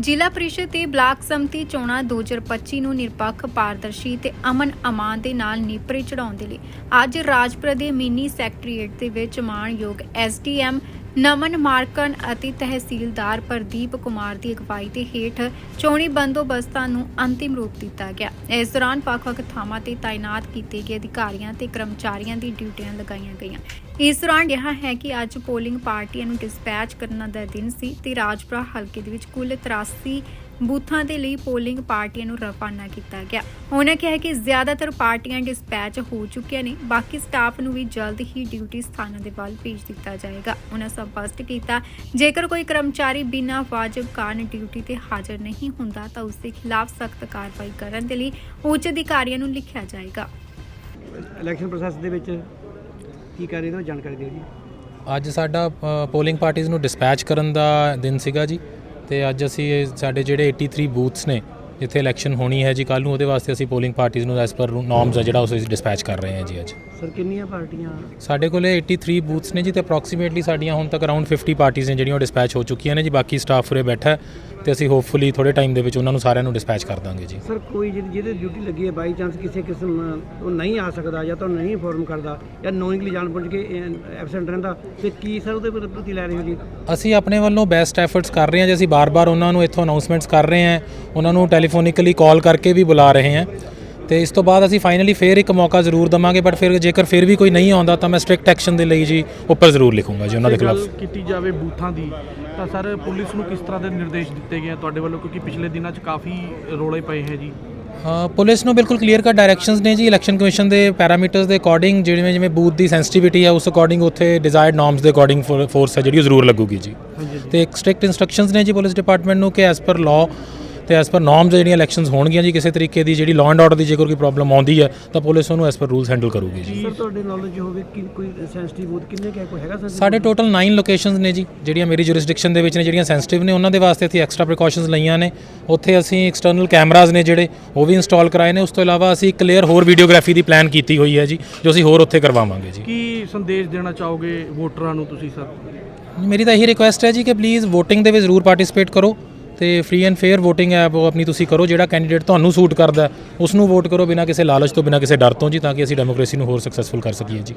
ਜ਼ਿਲ੍ਹਾ ਪ੍ਰੀਸ਼ਦ ਤੇ ਬਲਾਕ ਸੰਮਤੀ ਚੋਣਾਂ 2025 ਨੂੰ ਨਿਰਪੱਖ ਪਾਰਦਰਸ਼ੀ ਤੇ ਅਮਨ ਅਮਾਨ ਦੇ ਨਾਲ ਨੀਪਰੇ ਚੜਾਉਣ ਦੇ ਲਈ ਅੱਜ ਰਾਜਪੁਰਾ ਦੇ ਮਿੰਨੀ ਸੈਕਟਰੀਏਟ ਦੇ ਵਿੱਚ ਮਾਣਯੋਗ ਐਸਡੀਐਮ ਨਮਨ ਮਾਰਕਨ ਅਤੇ ਤਹਿਸੀਲਦਾਰ ਪ੍ਰਦੀਪ ਕੁਮਾਰ ਦੀ ਅਗਵਾਈ ਦੇ ਹੇਠ ਚੋਣੀ ਬੰਦੋਬਸਤਾਂ ਨੂੰ ਅੰਤਿਮ ਰੂਪ ਦਿੱਤਾ ਗਿਆ। ਇਸ ਦੌਰਾਨ ਵੱਖ-ਵੱਖ ਥਾਵਾਂ ਤੇ ਤਾਇਨਾਤ ਕੀਤੇ ਗਏ ਅਧਿਕਾਰੀਆਂ ਤੇ ਕਰਮਚਾਰੀਆਂ ਦੀ ਡਿਊਟੀਆਂ ਲਗਾਈਆਂ ਗਈਆਂ। ਇਸ ਦੌਰਾਨ ਇਹ ਹੈ ਕਿ ਅੱਜ ਪੋਲਿੰਗ ਪਾਰਟੀਆਂ ਨੂੰ ਡਿਸਪੈਚ ਕਰਨ ਦਾ ਦਿਨ ਸੀ ਤੇ ਰਾਜਪੁਰਾ ਹਲਕੇ ਦੇ ਵਿੱਚ ਕੁੱਲ 83 ਬੂਥਾਂ ਦੇ ਲਈ ਪੋਲਿੰਗ ਪਾਰਟੀਆਂ ਨੂੰ ਰਵਾਨਾ ਕੀਤਾ ਗਿਆ। ਉਹਨਾਂ ਕਿਹਾ ਕਿ ਜ਼ਿਆਦਾਤਰ ਪਾਰਟੀਆਂ ਡਿਸਪੈਚ ਹੋ ਚੁੱਕੀਆਂ ਨੇ, ਬਾਕੀ ਸਟਾਫ ਨੂੰ ਵੀ ਜਲਦ ਹੀ ਡਿਊਟੀ ਸਥਾਨਾਂ ਦੇ ਵੱਲ ਭੇਜ ਦਿੱਤਾ ਜਾਏਗਾ। ਉਹਨਾਂ ਸਪਸ਼ਟ ਕੀਤਾ, ਜੇਕਰ ਕੋਈ ਕਰਮਚਾਰੀ ਬਿਨਾਂ ਵਾਜਬ ਕਾਰਨ ਡਿਊਟੀ ਤੇ ਹਾਜ਼ਰ ਨਹੀਂ ਹੁੰਦਾ, ਤਾਂ ਉਸ ਦੇ ਖਿਲਾਫ ਸਖਤ ਕਾਰਵਾਈ ਕਰਨ ਦੇ ਲਈ ਉੱਚ ਅਧਿਕਾਰੀਆਂ ਨੂੰ ਲਿਖਿਆ ਜਾਏਗਾ। ਇਲੈਕਸ਼ਨ ਪ੍ਰੋਸੈਸ ਦੇ ਵਿੱਚ ਕੀ ਕਰ ਰਹੇ ਹੋ ਜਾਣਕਾਰੀ ਦਿਓ ਜੀ। ਅੱਜ ਸਾਡਾ ਪੋਲਿੰਗ ਪਾਰਟੀਆਂ ਨੂੰ ਡਿਸਪੈਚ ਕਰਨ ਦਾ ਦਿਨ ਸੀਗਾ ਜੀ ਤੇ ਅੱਜ ਅਸੀਂ ਸਾਡੇ ਜਿਹੜੇ 83 ਬੂਥਸ ਨੇ ਜਿੱਥੇ ਇਲੈਕਸ਼ਨ ਹੋਣੀ ਹੈ ਜੀ ਕੱਲ ਨੂੰ ਉਹਦੇ ਵਾਸਤੇ ਅਸੀਂ ਪੋਲਿੰਗ ਪਾਰਟੀਆਂ ਨੂੰ ਐਸ ਪਰ ਨੋਰਮਸ ਆ ਜਿਹੜਾ ਉਸ ਅਸੀਂ ਡਿਸਪੈਚ ਕਰ ਰਹੇ ਹਾਂ ਜੀ ਅੱਜ। ਸਰ ਕਿੰਨੀਆਂ ਪਾਰਟੀਆਂ? ਸਾਡੇ ਕੋਲੇ 83 ਬੂਥਸ ਨੇ ਜੀ ਤੇ ਅਪਰੋਕਸੀਮੇਟਲੀ ਸਾਡੀਆਂ ਹੁਣ ਤੱਕ ਅਰਾਊਂਡ 50 ਪਾਰਟੀਆਂ ਨੇ ਜਿਹੜੀਆਂ ਉਹ ਡਿਸਪੈਚ ਹੋ ਚੁੱਕੀਆਂ ਨੇ ਜੀ ਬਾਕੀ ਸਟਾਫ ਉਰੇ ਬੈਠਾ ਹੈ। ਤੇ ਅਸੀਂ ਹੋਪਫੁਲੀ ਥੋੜੇ ਟਾਈਮ ਦੇ ਵਿੱਚ ਉਹਨਾਂ ਨੂੰ ਸਾਰਿਆਂ ਨੂੰ ਡਿਸਪੈਚ ਕਰ ਦਾਂਗੇ ਜੀ। ਸਰ ਕੋਈ ਜਿਹਦੀ ਜਿਹਦੇ ਡਿਊਟੀ ਲੱਗੀ ਹੈ ਬਾਈ ਚਾਂਸ ਕਿਸੇ ਕਿਸਮ ਉਹ ਨਹੀਂ ਆ ਸਕਦਾ ਜਾਂ ਤੁਹਾਨੂੰ ਨਹੀਂ ਇਨਫੋਰਮ ਕਰਦਾ ਜਾਂ ਨੋਇੰਗਲੀ ਜਾਣ ਬੁੱਝ ਕੇ ਐਬਸੈਂਟ ਰਹਿੰਦਾ ਤੇ ਕੀ ਸਰ ਉਹਦੇ ਪਰ ਪ੍ਰਤੀ ਲੈ ਰਹੇ ਹੋ ਜੀ? ਅਸੀਂ ਆਪਣੇ ਵੱਲੋਂ ਬੈਸਟ ਐਫਰਟਸ ਕਰ ਰਹੇ ਹਾਂ ਜੀ। ਅਸੀਂ ਬਾਰ-ਬਾਰ ਉਹਨਾਂ ਨੂੰ ਇੱਥੋਂ ਅਨਾਉਂਸਮੈਂਟਸ ਕਰ ਰਹੇ ਹਾਂ। ਉਹਨਾਂ ਨੂੰ ਟੈਲੀਫੋਨਿਕਲੀ ਕਾਲ ਕਰਕੇ ਵੀ ਬੁਲਾ ਰਹੇ ਹਾਂ। ਤੇ ਇਸ ਤੋਂ ਬਾਅਦ ਅਸੀਂ ਫਾਈਨਲੀ ਫੇਰ ਇੱਕ ਮੌਕਾ ਜ਼ਰੂਰ ਦਵਾਂਗੇ ਬਟ ਫਿਰ ਜੇਕਰ ਫਿਰ ਵੀ ਕੋਈ ਨਹੀਂ ਆਉਂਦਾ ਤਾਂ ਮੈਂ ਸਟ੍ਰਿਕਟ ਐਕਸ਼ਨ ਦੇ ਲਈ ਜੀ ਉੱਪਰ ਜ਼ਰੂਰ ਲਿਖੂੰਗਾ ਜੀ ਉਹਨਾਂ ਦੇ ਗੱਲ ਖਿਲਾਫ। ਕੀਤੀ ਜਾਵੇ ਬੂਥਾਂ ਦੀ ਤਾਂ ਸਰ ਪੁਲਿਸ ਨੂੰ ਕਿਸ ਤਰ੍ਹਾਂ ਦੇ ਨਿਰਦੇਸ਼ ਦਿੱਤੇ ਗਏ ਆ ਤੁਹਾਡੇ ਵੱਲੋਂ? ਕਿਉਂਕਿ ਪਿਛਲੇ ਦਿਨਾਂ 'ਚ ਕਾਫੀ ਰੋਲੇ ਪਏ ਹੈ ਜੀ। ਪੁਲਿਸ ਨੂੰ ਬਿਲਕੁਲ ਕਲੀਅਰ ਕੱਟ ਡਾਇਰੈਕਸ਼ਨਸ ਨੇ ਜੀ ਇਲੈਕਸ਼ਨ ਕਮਿਸ਼ਨ ਦੇ ਪੈਰਾਮੀਟਰਸ ਦੇ ਅਕੋਰਡਿੰਗ ਜਿਵੇਂ ਜਿਵੇਂ ਬੂਥ ਦੀ ਸੈਂਸਿਟੀਵਿਟੀ ਹੈ ਉਸ ਅਕੋਰਡਿੰਗ ਉੱਥੇ ਡਿਜ਼ਾਇਰਡ ਨਾਰਮਸ ਦੇ ਅਕੋਰਡਿੰਗ ਫੋਰਸ ਹੈ ਜਿਹੜੀ ਉਹ ਜ਼ਰੂਰ ਲੱਗੂਗੀ ਜੀ। ਤੇ ਇੱਕ ਸਟ੍ਰਿਕਟ ਇਨਸਟਰਕਸ਼ਨਸ ਨੇ ਜੀ ਪੁਲਿਸ ਡਿਪਾਰਟਮੈਂਟ ਨੂੰ ਕਿ ਐਸ ਪਰ ਲਾਅ ਤੇ ਐਸ ਪਰ ਨਾਰਮਸ ਜਿਹੜੀਆਂ ਇਲੈਕਸ਼ਨਸ ਹੋਣਗੀਆਂ ਜੀ ਕਿਸੇ ਤਰੀਕੇ ਦੀ ਜਿਹੜੀ ਲਾਅ ਐਂਡ ਆਰਡਰ ਦੀ ਜੇਕਰ ਕੋਈ ਪ੍ਰੋਬਲਮ ਆਉਂਦੀ ਹੈ ਤਾਂ ਪੁਲਿਸ ਉਹਨੂੰ ਐਸ ਪਰ ਰੂਲਸ ਹੈਂਡਲ ਕਰੂਗੀ ਜੀ। ਸਰ ਤੁਹਾਡੇ ਨੌਲੇਜ ਹੋਵੇ ਕਿ ਕੋਈ ਸੈਂਸਿਟਿਵ ਬੂਥ ਕਿੰਨੇ ਕੁ ਹੈ ਕੋਈ ਹੈਗਾ ਸਰ ਸਾਡੇ ਟੋਟਲ 9 ਲੋਕੇਸ਼ਨਸ ਨੇ ਜੀ ਜਿਹੜੀਆਂ ਮੇਰੀ ਜੁਰਿਸਡਿਕਸ਼ਨ ਦੇ ਵਿੱਚ ਨੇ ਜਿਹੜੀਆਂ ਸੈਂਸਿਟਿਵ ਨੇ ਉਹਨਾਂ ਦੇ ਵਾਸਤੇ ਅਸੀਂ ਐਕਸਟਰਾ ਪ੍ਰੀਕਾਸ਼ਨਸ ਲਈਆਂ ਨੇ। ਉੱਥੇ ਅਸੀਂ ਐਕਸਟਰਨਲ ਕੈਮਰਾਜ਼ ਨੇ ਜਿਹੜੇ ਉਹ ਵੀ ਇੰਸਟਾਲ ਕਰਾਏ ਨੇ। ਉਸ ਤੋਂ ਇਲਾਵਾ ਅਸੀਂ ਕਲੀਅਰ ਹੋਰ ਵੀਡੀਓਗ੍ਰਾਫੀ ਦੀ ਪਲਾਨ ਕੀਤੀ ਹੋਈ ਹੈ ਜੀ ਜੋ ਅਸੀਂ ਹੋਰ ਉੱਥੇ ਕਰਵਾਵਾਂਗੇ ਜੀ। ਕੀ ਸੰਦੇਸ਼ ਦੇਣਾ ਚਾਹੋਗੇ ਵੋਟਰਾਂ ਨੂੰ ਤੁਸੀਂ ਸਰ ਮੇਰੀ ਤਾਂ ਇਹੀ ਰਿਕੁਐਸਟ ਹੈ ਜੀ ਕਿ ਪਲੀਜ਼ VOTING ਦੇ ਵਿੱਚ ਜ਼ਰੂਰ ਪਾਰਟਿਸਿਪੇਟ ਕਰੋ। ਤੇ ਫ੍ਰੀ ਐਂਡ ਫੇਅਰ VOTING ਹੈ ਉਹ ਆਪਣੀ ਤੁਸੀਂ ਕਰੋ ਜਿਹੜਾ ਕੈਂਡੀਡੇਟ ਤੁਹਾਨੂੰ ਸੂਟ ਕਰਦਾ ਉਸ ਨੂੰ ਵੋਟ ਕਰੋ ਬਿਨਾਂ ਕਿਸੇ ਲਾਲਚ ਤੋਂ ਬਿਨਾਂ ਕਿਸੇ ਡਰ ਤੋਂ ਜੀ ਤਾਂ ਕਿ ਅਸੀਂ ਡੈਮੋਕ੍ਰੇਸੀ ਨੂੰ ਹੋਰ ਸਕਸੈਸਫੁਲ ਕਰ ਸਕੀਏ ਜੀ।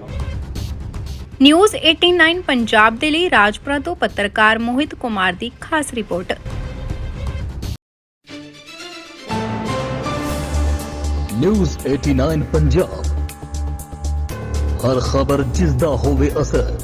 ਨਿਊਜ਼ 89 ਪੰਜਾਬ ਦੇ ਲਈ ਰਾਜਪੁਰਾ ਤੋਂ ਪੱਤਰਕਾਰ ਮੋਹਿਤ ਕੁਮਾਰ ਦੀ ਖਾਸ ਰਿਪੋਰਟ। ਨਿਊਜ਼ 89 ਪੰਜਾਬ। ਹਰ ਖਬਰ ਜਿਸ ਦਾ ਹੋਵੇ ਅਸਰ।